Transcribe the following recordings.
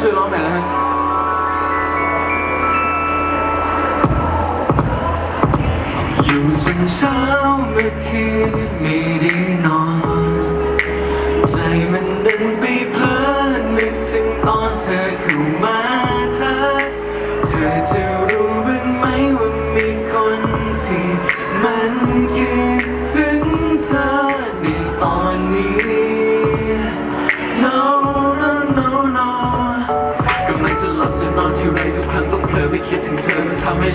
ช่วยร้องหน่อยนะฮะอยู่ถึงเช้าเมื่อคืนไม่ได้นอน ใจมันเดินไปเพลินนึกถึงตอนเธอเข้ามาทักเธอจะรู้บ้างไหมว่ามีคนที่มันคืน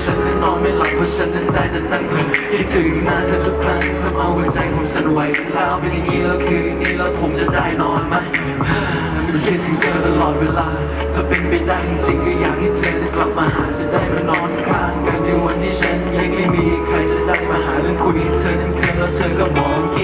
ฉันนั้นนอนไม่หลับเพราะฉันนั้นได้แต่นั่งเพลินคิดถึงหน้าเธอทุกครั้งทำเอาหัวใจของฉันไหวแล้วเป็นอย่างนี้แล้วคืนนี้แล้วผมจะได้นอนไหมคิดถึงเธอตลอดเวลาจะเป็นไปได้จริงๆก็อยากให้เธอได้กลับมาหาจะได้มานอนข้างกันในวันที่ฉันยังไม่มีใครจะได้มาหาเรื่องคุยเธอนั้นเคยแล้วเธอก็มอง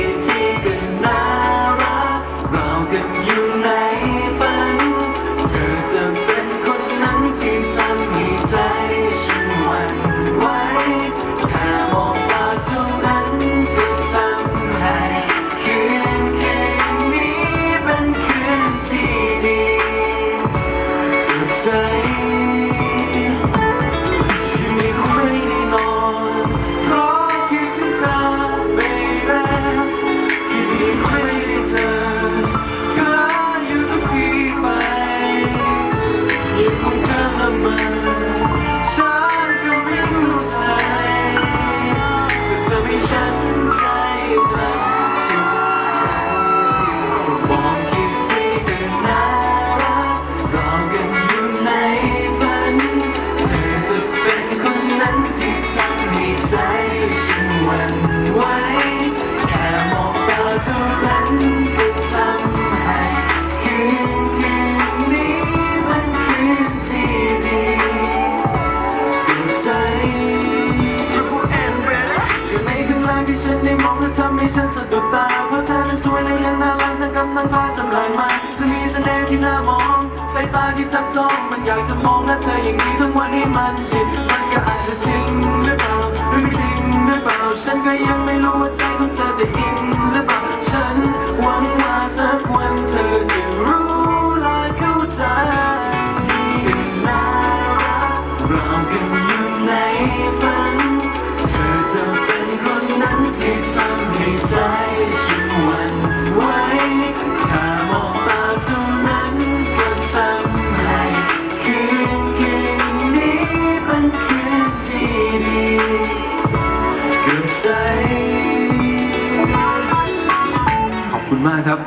ให้ฉันสะดุดตาเพราะเธอนั้นสวยและยังน่ารักนั่งกำลังฟ้าจำลายมาเธอมีเสน่ห์ที่น่ามองสายตาที่จับจ้องมันอยากจะมองหน้าเธออย่างนี้ทั้งวันให้มันชิดมันก็อาจจะจริงหรือเปล่าหรือไม่จริงหรือเปล่าฉันก็ยังไม่รู้ว่าใจของ ที่ทำให้ใจฉันหวั่นไหวแค่มองตาเท่านั้นก็ทำให้คืนคืนนี้เป็นคืนที่ดีกับใจขอบคุณมากครับ